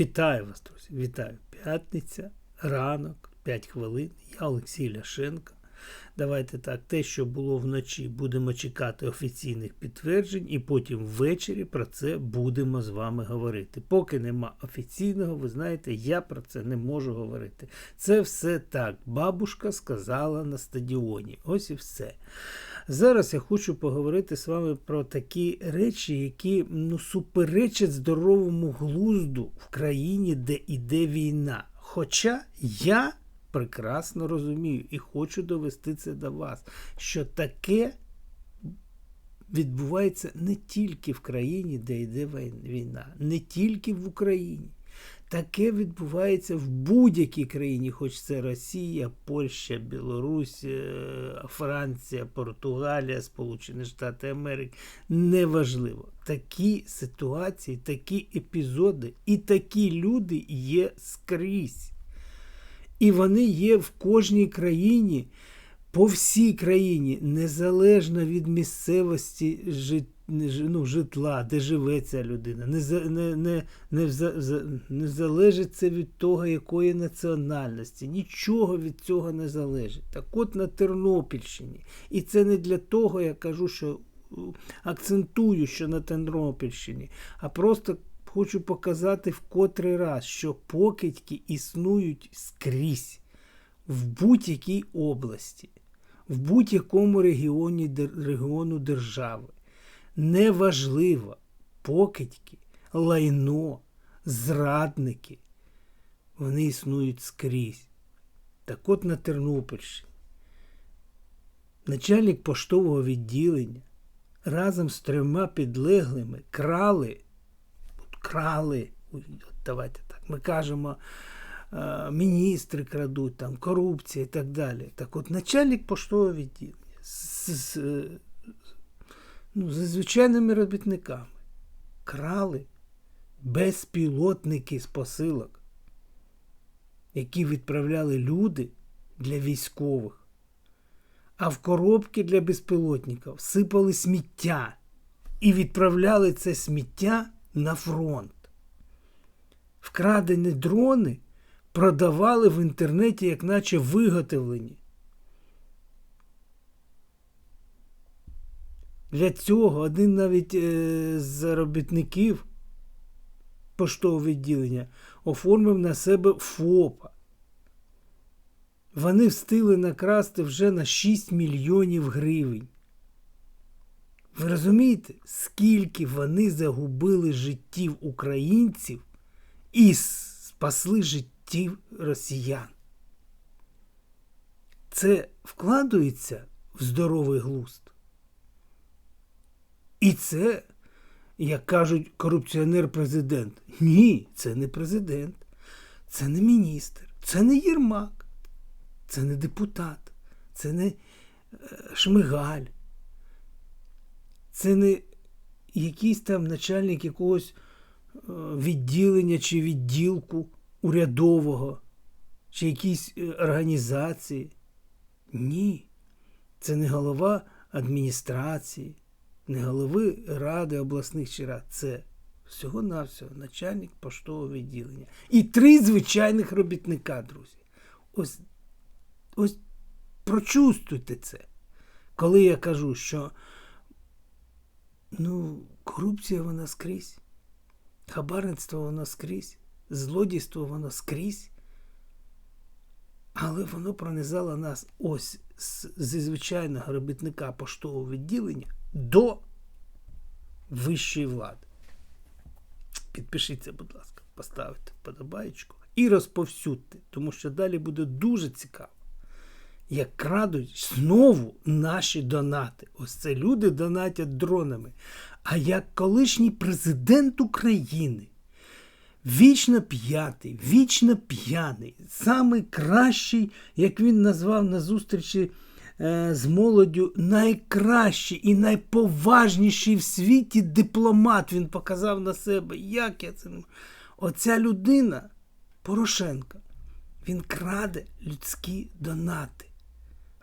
Вітаю вас, друзі! Вітаю! П'ятниця, ранок, 5 хвилин. Я Олексій Ляшенко. Давайте так, те, що було вночі, будемо чекати офіційних підтверджень, і потім ввечері про це будемо з вами говорити. Поки нема офіційного, ви знаєте, я про це не можу говорити. Це все так. Бабушка сказала на стадіоні. Ось і все. Зараз я хочу поговорити з вами про такі речі, які ну, суперечать здоровому глузду в країні, де іде війна. Хоча я прекрасно розумію і хочу довести це до вас, що таке відбувається не тільки в країні, де йде війна, не тільки в Україні. Таке відбувається в будь-якій країні, хоч це Росія, Польща, Білорусь, е, Франція, Португалія, Сполучені Штати Америки. Неважливо. Такі ситуації, такі епізоди і такі люди є скрізь. І вони є в кожній країні, по всій країні, незалежно від місцевості життя ну, житла, де живе ця людина. Не не, не, не, не залежить це від того, якої національності. Нічого від цього не залежить. Так от на Тернопільщині. І це не для того, я кажу, що акцентую, що на Тернопільщині, а просто хочу показати в котрий раз, що покидьки існують скрізь в будь-якій області, в будь-якому регіоні регіону держави неважливо покидьки, лайно, зрадники. Вони існують скрізь. Так от на Тернопільщині. Начальник поштового відділення разом з трьома підлеглими крали, крали, давайте так, ми кажемо, міністри крадуть, там, корупція і так далі. Так от начальник поштового відділення з, з ну, за звичайними робітниками. Крали безпілотники з посилок, які відправляли люди для військових. А в коробки для безпілотників сипали сміття і відправляли це сміття на фронт. Вкрадені дрони продавали в інтернеті, як наче виготовлені. Для цього один навіть е, з робітників поштового відділення оформив на себе ФОПа. Вони встигли накрасти вже на 6 мільйонів гривень. Ви розумієте, скільки вони загубили життів українців і спасли життів росіян? Це вкладується в здоровий глузд. І це, як кажуть, корупціонер-президент. Ні, це не президент, це не міністр, це не Єрмак, це не депутат, це не е, Шмигаль, це не якийсь там начальник якогось е, відділення чи відділку урядового, чи якійсь е, організації. Ні, це не голова адміністрації не голови ради обласних чи рад, це всього-навсього начальник поштового відділення. І три звичайних робітника, друзі. Ось ось прочувствуйте це. Коли я кажу, що ну, корупція вона скрізь, хабарництво воно скрізь, злодійство воно скрізь. Але воно пронизало нас ось зі звичайного робітника поштового відділення до вищої влади. Підпишіться, будь ласка, поставте вподобаєчку і розповсюдьте, тому що далі буде дуже цікаво, як крадуть знову наші донати. Ось це люди донатять дронами. А як колишній президент України, вічно п'ятий, вічно п'яний, самий кращий, як він назвав на зустрічі. Е, з молоддю найкращий і найповажніший в світі дипломат. Він показав на себе, як я це. Оця людина, Порошенка, він краде людські донати.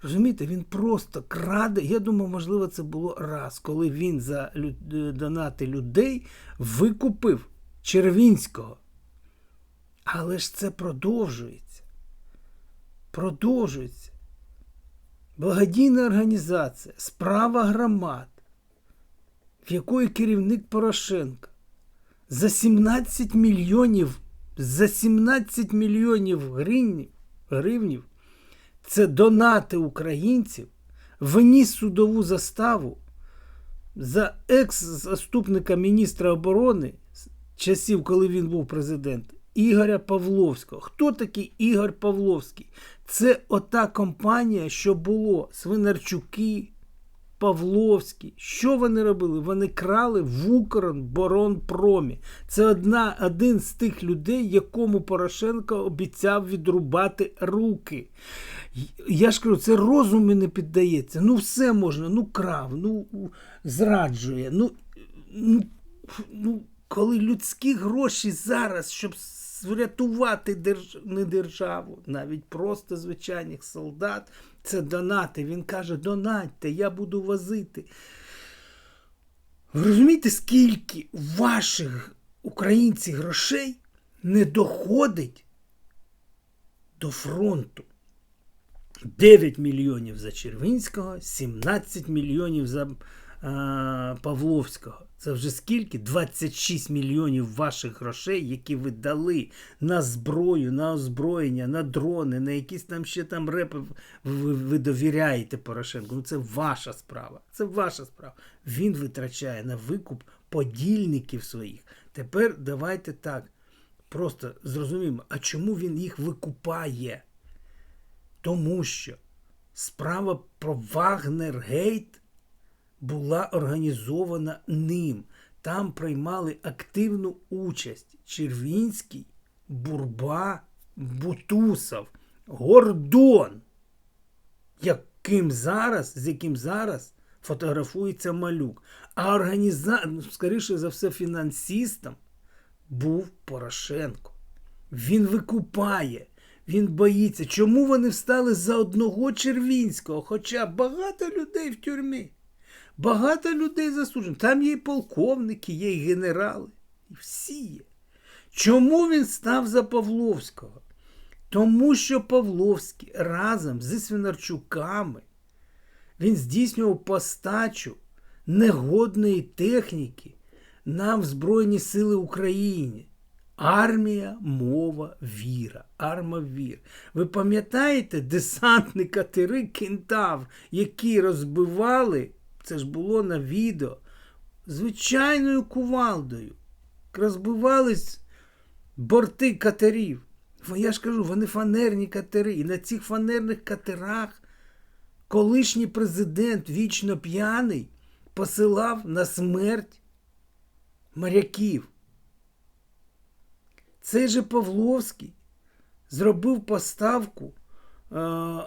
Розумієте, він просто краде. Я думаю, можливо, це було раз, коли він за донати людей викупив Червінського. Але ж це продовжується. Продовжується. Благодійна організація, справа громад, в якої керівник Порошенка за 17 мільйонів, за 17 мільйонів гривнів, це донати українців, виніс судову заставу за екс-заступника міністра оборони часів, коли він був президент, Ігоря Павловського. Хто такий Ігор Павловський? Це ота компанія, що було Свинарчуки, Павловський. Що вони робили? Вони крали в Укроборонпромі. Це одна, один з тих людей, якому Порошенко обіцяв відрубати руки. Я ж кажу, це розуму не піддається. Ну, все можна, ну крав, ну зраджує. Ну, ну, ну коли людські гроші зараз, щоб врятувати держ... не державу, навіть просто звичайних солдат, це донати. Він каже: донатьте, я буду возити. Ви розумієте, скільки ваших українців грошей не доходить до фронту? 9 мільйонів за Червінського, 17 мільйонів за Павловського. Це вже скільки? 26 мільйонів ваших грошей, які ви дали на зброю, на озброєння, на дрони, на якісь там ще там репи ви, ви довіряєте Порошенку. Ну це ваша справа. Це ваша справа. Він витрачає на викуп подільників своїх. Тепер давайте так. Просто зрозуміємо, а чому він їх викупає? Тому що справа про Вагнергейт була організована ним. Там приймали активну участь Червінський, Бурба, Бутусов, Гордон, яким зараз, з яким зараз фотографується малюк. А організа... ну, скоріше за все, фінансистом був Порошенко. Він викупає. Він боїться. Чому вони встали за одного Червінського? Хоча багато людей в тюрмі. Багато людей засуджено. Там є і полковники, є і генерали. І всі є. Чому він став за Павловського? Тому що Павловський разом зі Свинарчуками він здійснював постачу негодної техніки нам в Збройні Сили України. Армія, мова, віра. Арма вір. Ви пам'ятаєте десантні катери Кентав, які розбивали, це ж було на відео, звичайною кувалдою. Розбивались борти катерів. Я ж кажу, вони фанерні катери. І на цих фанерних катерах колишній президент вічно п'яний посилав на смерть моряків. Цей же Павловський зробив поставку е,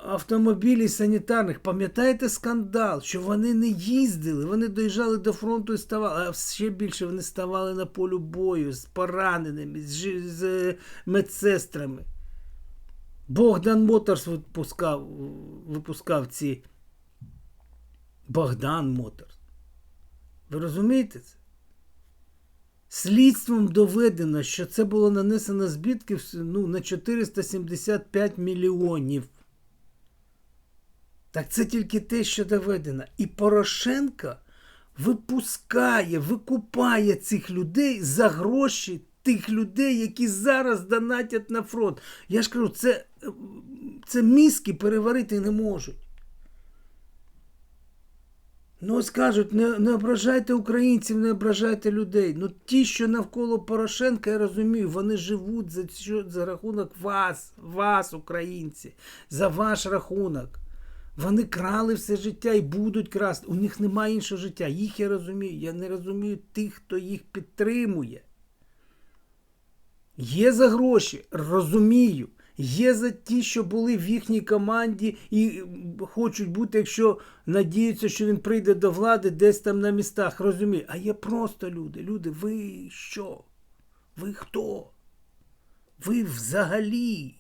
автомобілів санітарних. Пам'ятаєте скандал, що вони не їздили, вони доїжджали до фронту і ставали, а ще більше вони ставали на полю бою з пораненими, з, з медсестрами. Богдан Моторс випускав, випускав ці Богдан Моторс. Ви розумієте це? Слідством доведено, що це було нанесено збитків ну, на 475 мільйонів. Так це тільки те, що доведено. І Порошенко випускає, викупає цих людей за гроші тих людей, які зараз донатять на фронт. Я ж кажу, це, це мізки переварити не можуть. Ну, ось кажуть, не, не ображайте українців, не ображайте людей. Ну, ті, що навколо Порошенка, я розумію, вони живуть за, за рахунок вас, вас, українці, за ваш рахунок. Вони крали все життя і будуть красти. У них немає іншого життя. Їх я розумію. Я не розумію тих, хто їх підтримує. Є за гроші, розумію. Є за ті, що були в їхній команді і хочуть бути, якщо надіються, що він прийде до влади десь там на містах. Розумію. А є просто люди. Люди, ви що? Ви хто? Ви взагалі.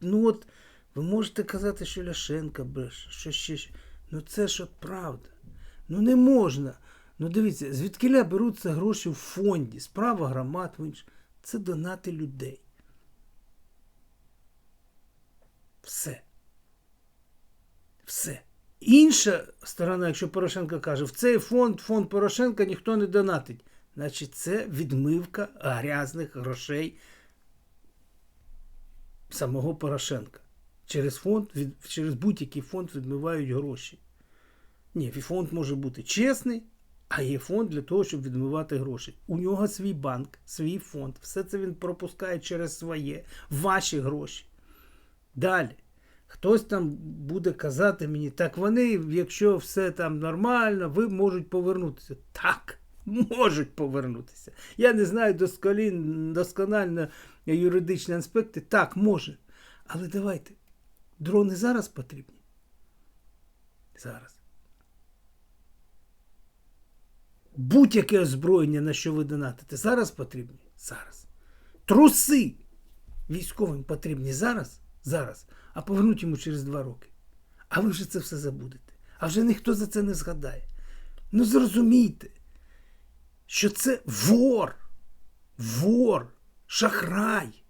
Ну от ви можете казати, що Ляшенка бреше, що ще. щ- Ну це ж от правда. Ну не можна. Ну дивіться, звідкиля беруться гроші в фонді, справа громад в інш. це донати людей. Все. Все. Інша сторона, якщо Порошенко каже, в цей фонд, фонд Порошенка ніхто не донатить. Значить, це відмивка грязних грошей самого Порошенка. Через фонд, від, через будь-який фонд відмивають гроші. Ні, фонд може бути чесний, а є фонд для того, щоб відмивати гроші. У нього свій банк, свій фонд. Все це він пропускає через своє, ваші гроші. Далі. Хтось там буде казати мені, так вони, якщо все там нормально, ви можуть повернутися. Так, можуть повернутися. Я не знаю досконально юридичні аспекти. Так, може. Але давайте. Дрони зараз потрібні. Зараз. Будь-яке озброєння, на що ви донатите, зараз потрібні? Зараз. Труси військовим потрібні зараз? Зараз. А повернуть йому через два роки. А ви вже це все забудете. А вже ніхто за це не згадає. Ну зрозумійте, що це вор, вор, шахрай.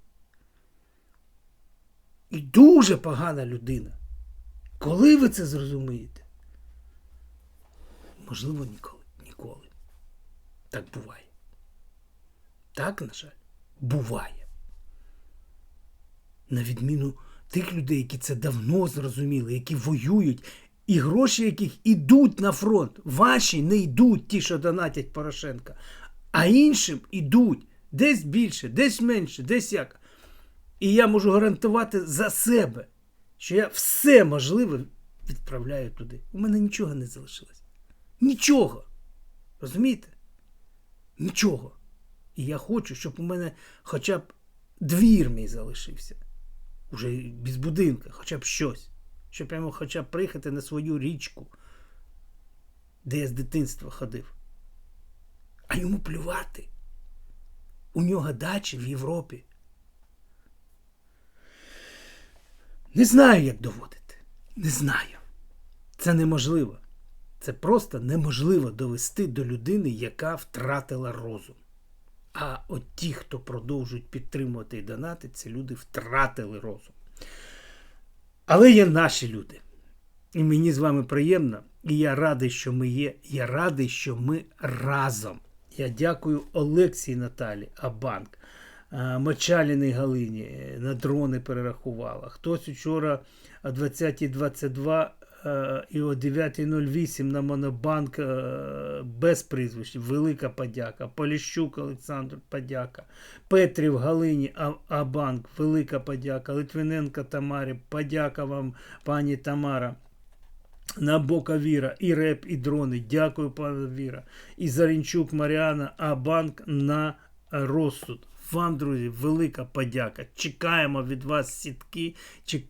І дуже погана людина. Коли ви це зрозумієте? Можливо, ніколи. Ніколи. Так буває. Так, на жаль, буває. На відміну тих людей, які це давно зрозуміли, які воюють, і гроші яких ідуть на фронт. Ваші не йдуть ті, що донатять Порошенка, а іншим ідуть десь більше, десь менше, десь як. І я можу гарантувати за себе, що я все можливе відправляю туди. У мене нічого не залишилось. Нічого. Розумієте? Нічого. І я хочу, щоб у мене хоча б двір мій залишився. Уже без будинка, хоча б щось. Щоб мог хоча б приїхати на свою річку, де я з дитинства ходив. А йому плювати. У нього дачі в Європі. Не знаю, як доводити. Не знаю. Це неможливо. Це просто неможливо довести до людини, яка втратила розум. А от ті, хто продовжують підтримувати і донати, це люди втратили розум. Але є наші люди. І мені з вами приємно. І я радий, що ми є. Я радий, що ми разом. Я дякую Олексій Наталі Абанк, Мочаліній Галині е, на дрони перерахувала. Хтось учора о 20.22 і о 9.08 на Монобанк е, без прізвищ. Велика подяка. Поліщук Олександр, подяка. Петрів Галині Абанк, велика подяка. Литвиненко Тамарі, подяка вам, пані Тамара. На бока Віра, і реп, і дрони. Дякую, пане Віра. І Зарінчук Маріана, а банк на розсуд. Вам, друзі, велика подяка. Чекаємо від вас сітки,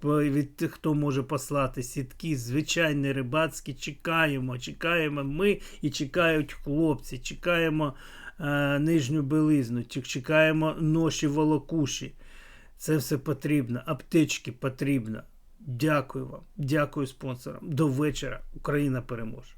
від тих, хто може послати сітки, звичайні рибацькі. Чекаємо, чекаємо ми і чекають хлопці. Чекаємо е, нижню білизну, чекаємо ноші волокуші. Це все потрібно. Аптечки потрібно. Дякую вам. Дякую спонсорам. До вечора. Україна переможе.